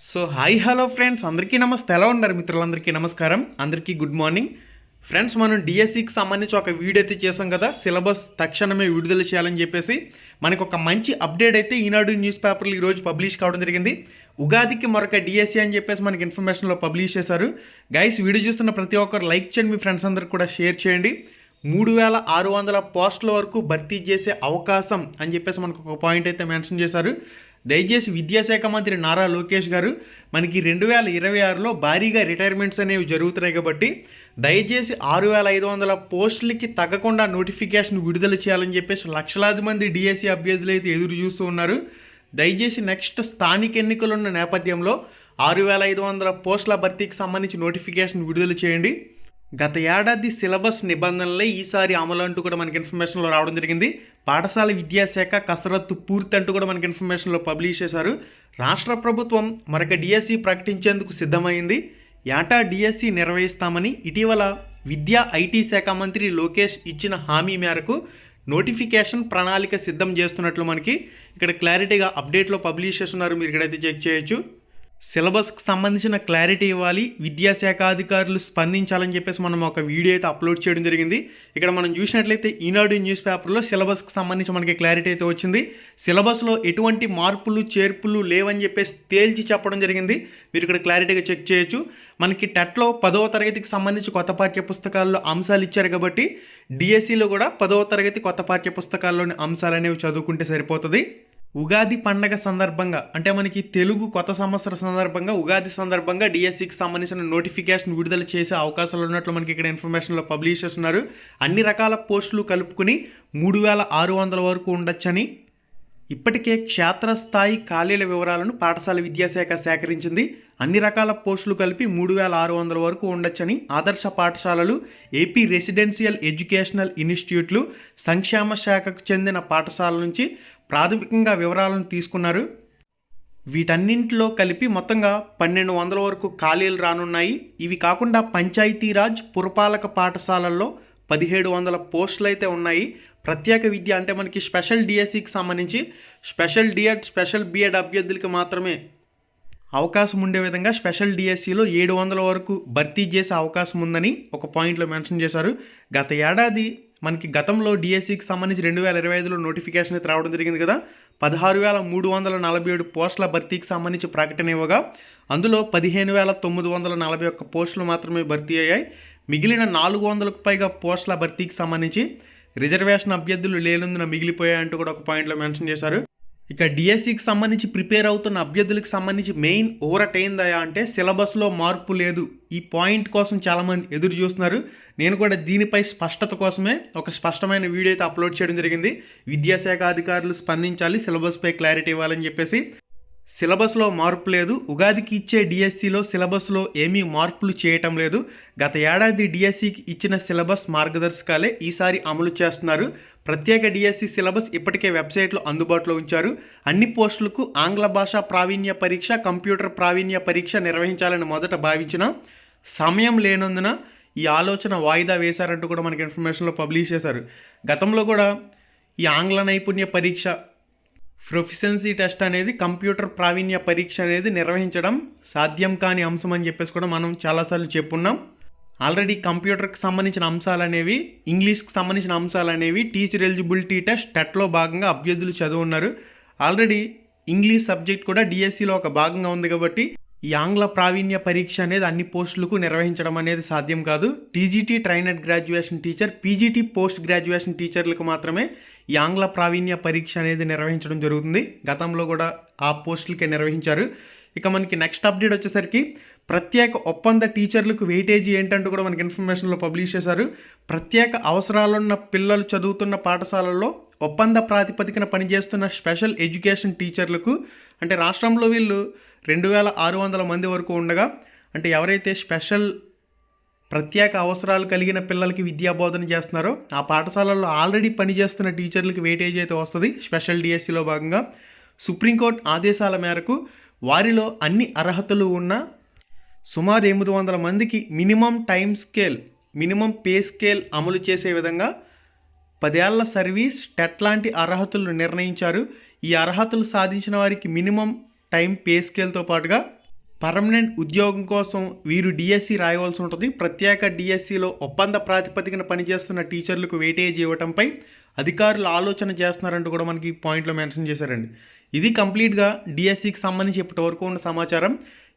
So hi hello friends. అందరికీ నమస్తే. ఎలా ఉన్నారు మిత్రులందరికీ? నమస్కారం. అందరికీ గుడ్ మార్నింగ్. ఫ్రెండ్స్ మనం డిఎస్సికి సంబంధించి ఒక వీడియో అయితే చేసాం కదా సిలబస్ తక్షణమే విడుదల చేయాలని చెప్పేసి మనకు ఒక మంచి అప్డేట్ అయితే ఈనాడు న్యూస్ పేపర్లు ఈరోజు పబ్లిష్ కావడం జరిగింది. ఉగాదికి మరొక డిఎస్సి అని చెప్పేసి మనకి ఇన్ఫర్మేషన్లో పబ్లిష్ చేశారు. గైస్ వీడియో చూస్తున్న ప్రతి ఒక్కరు లైక్ చేయండి మీ ఫ్రెండ్స్ అందరికి కూడా షేర్ చేయండి. మూడు వేల ఆరు వందల పోస్టుల వరకు భర్తీ చేసే అవకాశం అని చెప్పేసి మనకు ఒక పాయింట్ అయితే మెన్షన్ చేశారు. దయచేసి విద్యాశాఖ మంత్రి నారా లోకేష్ గారు మనకి రెండు వేల ఇరవై ఆరులో భారీగా రిటైర్మెంట్స్ అనేవి జరుగుతున్నాయి కాబట్టి దయచేసి ఆరు వేల ఐదు వందల పోస్టులకి తగ్గకుండా నోటిఫికేషన్ విడుదల చేయాలని చెప్పేసి లక్షలాది మంది డిఎస్సి అభ్యర్థులు అయితే ఎదురు చూస్తూ ఉన్నారు. దయచేసి నెక్స్ట్ స్థానిక ఎన్నికలున్న నేపథ్యంలో ఆరు వేల ఐదు వందల పోస్టుల భర్తీకి సంబంధించి నోటిఫికేషన్ విడుదల చేయండి. గత ఏడాది సిలబస్ నిబంధనలే ఈసారి అమలు అంటూ కూడా మనకి ఇన్ఫర్మేషన్లో రావడం జరిగింది. పాఠశాల విద్యాశాఖ కసరత్తు పూర్తి అంటూ కూడా మనకి ఇన్ఫర్మేషన్లో పబ్లిష్ చేశారు. రాష్ట్ర ప్రభుత్వం మరొక డిఎస్సి ప్రకటించేందుకు సిద్ధమైంది. ఏటా డిఎస్సి నిర్వహిస్తామని ఇటీవల విద్యా ఐటీ శాఖ మంత్రి లోకేష్ ఇచ్చిన హామీ మేరకు నోటిఫికేషన్ ప్రణాళిక సిద్ధం చేస్తున్నట్లు మనకి ఇక్కడ క్లారిటీగా అప్డేట్లో పబ్లిష్ చేస్తున్నారు. మీరు ఇక్కడైతే చెక్ చేయొచ్చు. సిలబస్కి సంబంధించిన క్లారిటీ ఇవ్వాలి విద్యాశాఖ అధికారులు స్పందించాలని చెప్పేసి మనం ఒక వీడియో అయితే అప్లోడ్ చేయడం జరిగింది. ఇక్కడ మనం చూసినట్లయితే ఈనాడు న్యూస్ పేపర్లో సిలబస్కి సంబంధించి మనకి క్లారిటీ అయితే వచ్చింది. సిలబస్లో ఎటువంటి మార్పులు చేర్పులు లేవని చెప్పేసి తేల్చి చెప్పడం జరిగింది. మీరు ఇక్కడ క్లారిటీగా చెక్ చేయొచ్చు. మనకి టెట్లో పదవ తరగతికి సంబంధించి కొత్త పాఠ్య పుస్తకాల్లో అంశాలు ఇచ్చారు కాబట్టి డిఎస్సిలో కూడా పదవ తరగతి కొత్త పాఠ్య పుస్తకాల్లోని అంశాలు అనేవి చదువుకుంటే సరిపోతుంది. ఉగాది పండగ సందర్భంగా అంటే మనకి తెలుగు కొత్త సంవత్సర సందర్భంగా ఉగాది సందర్భంగా డిఎస్సికి సంబంధించిన నోటిఫికేషన్ విడుదల చేసే అవకాశాలు ఉన్నట్లు మనకి ఇక్కడ ఇన్ఫర్మేషన్లో పబ్లిష్ చేస్తున్నారు అన్ని రకాల పోస్టులు కలుపుకుని మూడు వేల ఆరు వందల వరకు ఉండొచ్చని ఇప్పటికే క్షేత్రస్థాయి ఖాళీల వివరాలను పాఠశాల విద్యాశాఖ సేకరించింది. అన్ని రకాల పోస్టులు కలిపి మూడు వేల ఆరు వందల వరకు ఉండొచ్చని ఆదర్శ పాఠశాలలు ఏపీ రెసిడెన్షియల్ ఎడ్యుకేషనల్ ఇన్స్టిట్యూట్లు సంక్షేమ శాఖకు చెందిన పాఠశాల నుంచి ప్రాథమికంగా వివరాలను తీసుకున్నారు. వీటన్నింటిలో కలిపి మొత్తంగా పన్నెండు వందల వరకు ఖాళీలు రానున్నాయి. ఇవి కాకుండా పంచాయతీరాజ్ పురపాలక పాఠశాలల్లో పదిహేడు వందల పోస్టులు అయితే ఉన్నాయి. ప్రత్యేక విద్య అంటే మనకి స్పెషల్ డిఎస్సికి సంబంధించి స్పెషల్ డిఎడ్ స్పెషల్ బిఎడ్ అభ్యర్థులకి మాత్రమే అవకాశం ఉండే విధంగా స్పెషల్ డిఎస్సిలో ఏడు వందల వరకు భర్తీ చేసే అవకాశం ఉందని ఒక పాయింట్లో మెన్షన్ చేశారు. గత ఏడాది మనకి గతంలో డిఎస్సికి సంబంధించి రెండు వేల ఇరవై ఐదులో నోటిఫికేషన్ అయితే రావడం జరిగింది కదా. పదహారు వేల మూడు వందల నలభై ఏడు పోస్టుల భర్తీకి సంబంధించి ప్రకటన ఇవ్వగా అందులో పదిహేను వేల తొమ్మిది వందల నలభై ఒక్క పోస్టులు మాత్రమే భర్తీ అయ్యాయి. మిగిలిన నాలుగు వందలకు పైగా పోస్టుల భర్తీకి సంబంధించి రిజర్వేషన్ అభ్యర్థులు లేనందున మిగిలిపోయాయంటూ కూడా ఒక పాయింట్లో మెన్షన్ చేశారు. ఇక డిఎస్సికి సంబంధించి ప్రిపేర్ అవుతున్న అభ్యర్థులకు సంబంధించి మెయిన్ ఓవరట్ ఏందయా అంటే సిలబస్లో మార్పు లేదు. ఈ పాయింట్ కోసం చాలామంది ఎదురు చూస్తున్నారు. నేను కూడా దీనిపై స్పష్టత కోసమే ఒక స్పష్టమైన వీడియో అయితే అప్లోడ్ చేయడం జరిగింది. విద్యాశాఖ అధికారులు స్పందించాలి సిలబస్పై క్లారిటీ ఇవ్వాలని చెప్పేసి. సిలబస్లో మార్పు లేదు. ఉగాదికి ఇచ్చే డిఎస్సిలో సిలబస్లో ఏమీ మార్పులు చేయటం లేదు. గత ఏడాది డిఎస్సికి ఇచ్చిన సిలబస్ మార్గదర్శకాలే ఈసారి అమలు చేస్తున్నారు. ప్రత్యేక డిఎస్సి సిలబస్ ఇప్పటికే వెబ్సైట్లో అందుబాటులో ఉంచారు. అన్ని పోస్టులకు ఆంగ్ల భాష ప్రావీణ్య పరీక్ష కంప్యూటర్ ప్రావీణ్య పరీక్ష నిర్వహించాలని మొదట భావించిన సమయం లేనందున ఈ ఆలోచన వాయిదా వేశారంటూ కూడా మనకి ఇన్ఫర్మేషన్లో పబ్లిష్ చేశారు. గతంలో కూడా ఈ ఆంగ్ల నైపుణ్య పరీక్ష ప్రొఫిషియన్సీ టెస్ట్ అనేది కంప్యూటర్ ప్రావీణ్య పరీక్ష అనేది నిర్వహించడం సాధ్యం కాని అంశం అని చెప్పేసి కూడా మనం చాలాసార్లు చెప్పున్నాం. ఆల్రెడీ కంప్యూటర్కి సంబంధించిన అంశాలు అనేవి ఇంగ్లీష్కి సంబంధించిన అంశాలు అనేవి టీచర్ ఎలిజిబిలిటీ టెస్ట్ టెట్లో భాగంగా అభ్యర్థులు చదువున్నారు ఆల్రెడీ ఇంగ్లీష్ సబ్జెక్ట్ కూడా డిఎస్సిలో ఒక భాగంగా ఉంది కాబట్టి ఈ ఆంగ్ల ప్రావీణ్య పరీక్ష అనేది అన్ని పోస్టులకు నిర్వహించడం అనేది సాధ్యం కాదు. TGT trained graduation teacher PGT post graduation టీచర్లకు మాత్రమే ఈ ఆంగ్ల ప్రావీణ్య పరీక్ష అనేది నిర్వహించడం జరుగుతుంది. గతంలో కూడా ఆ పోస్టులకే నిర్వహించారు. ఇక మనకి నెక్స్ట్ అప్డేట్ వచ్చేసరికి ప్రత్యేక ఒప్పంద టీచర్లకు వెయిటేజీ ఏంటంటూ కూడా మనకి ఇన్ఫర్మేషన్లో పబ్లిష్ చేశారు. ప్రత్యేక అవసరాలున్న పిల్లలు చదువుతున్న పాఠశాలల్లో ఒప్పంద ప్రాతిపదికన పనిచేస్తున్న స్పెషల్ ఎడ్యుకేషన్ టీచర్లకు అంటే రాష్ట్రంలో వీళ్ళు రెండు వేల ఆరు వందల మంది వరకు ఉండగా అంటే ఎవరైతే స్పెషల్ ప్రత్యేక అవసరాలు కలిగిన పిల్లలకి విద్యా బోధన చేస్తున్నారో ఆ పాఠశాలల్లో ఆల్రెడీ పనిచేస్తున్న టీచర్లకి వెయిటేజ్ అయితే వస్తుంది స్పెషల్ డిఎస్సిలో భాగంగా. సుప్రీంకోర్టు ఆదేశాల మేరకు వారిలో అన్ని అర్హతలు ఉన్న సుమారు ఎనిమిది వందల మందికి minimum time scale minimum pay scale అమలు చేసే విధంగా పదేళ్ళ సర్వీస్ టెట్ లాంటి అర్హతలు నిర్ణయించారు. ఈ అర్హతలు సాధించిన వారికి మినిమం టైం పే స్కేల్తో పాటుగా పర్మనెంట్ ఉద్యోగం కోసం వీరు డిఎస్సి రాయవలసి ఉంటుంది. ప్రత్యేక డిఎస్సిలో ఒప్పంద ప్రాతిపదికన పనిచేస్తున్న టీచర్లకు వెయిటేజ్ ఇవ్వటంపై అధికారులు ఆలోచన చేస్తున్నారంటూ కూడా మనకి పాయింట్లో మెన్షన్ చేశారండి. ఇది కంప్లీట్గా డిఎస్సికి సంబంధించి ఇప్పటి వరకు ఉన్న సమాచారం.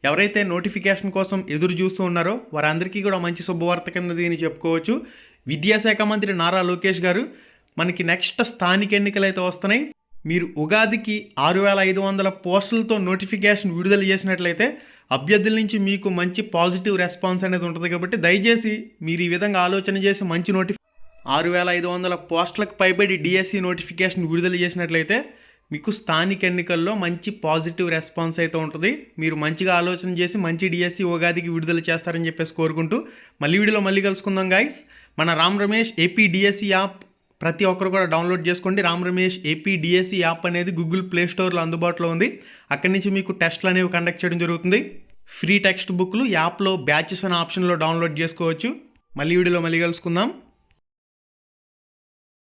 ఎవరైతే నోటిఫికేషన్ కోసం ఎదురు చూస్తూ ఉన్నారో వారందరికీ కూడా మంచి శుభవార్త కింద దీన్ని చెప్పుకోవచ్చు. విద్యాశాఖ మంత్రి నారా లోకేష్ గారు మనకి నెక్స్ట్ స్థానిక ఎన్నికలు అయితే వస్తున్నాయి. మీరు ఉగాదికి ఆరు వేల ఐదు వందల పోస్టులతో నోటిఫికేషన్ విడుదల చేసినట్లయితే అభ్యర్థుల నుంచి మీకు మంచి పాజిటివ్ రెస్పాన్స్ అనేది ఉంటుంది కాబట్టి దయచేసి మీరు ఈ విధంగా ఆలోచన చేసి మంచి నోటిఫి ఆరు వేల ఐదు వందల పోస్టులకు పైబడి డిఎస్సి నోటిఫికేషన్ విడుదల చేసినట్లయితే మీకు స్థానిక ఎన్నికల్లో మంచి పాజిటివ్ రెస్పాన్స్ అయితే ఉంటుంది. మీరు మంచిగా ఆలోచన చేసి మంచి డిఎస్సి ఉగాదికి విడుదల చేస్తారని చెప్పేసి కోరుకుంటూ మళ్ళీ వీడియోలో మళ్ళీ కలుసుకుందాం గాయస్ మన Ram Ramesh AP DSC app ప్రతి ఒక్కరు కూడా డౌన్లోడ్ చేసుకోండి. Ram Ramesh AP DSC app అనేది గూగుల్ ప్లే స్టోర్లో అందుబాటులో ఉంది. అక్కడి నుంచి మీకు టెస్ట్లు అనేవి కండక్ట్ చేయడం జరుగుతుంది. ఫ్రీ టెక్స్ట్ బుక్లు యాప్లో బ్యాచెస్ అనే ఆప్షన్లో డౌన్లోడ్ చేసుకోవచ్చు. మళ్ళీ వీడియోలో మళ్ళీ కలుసుకుందాం.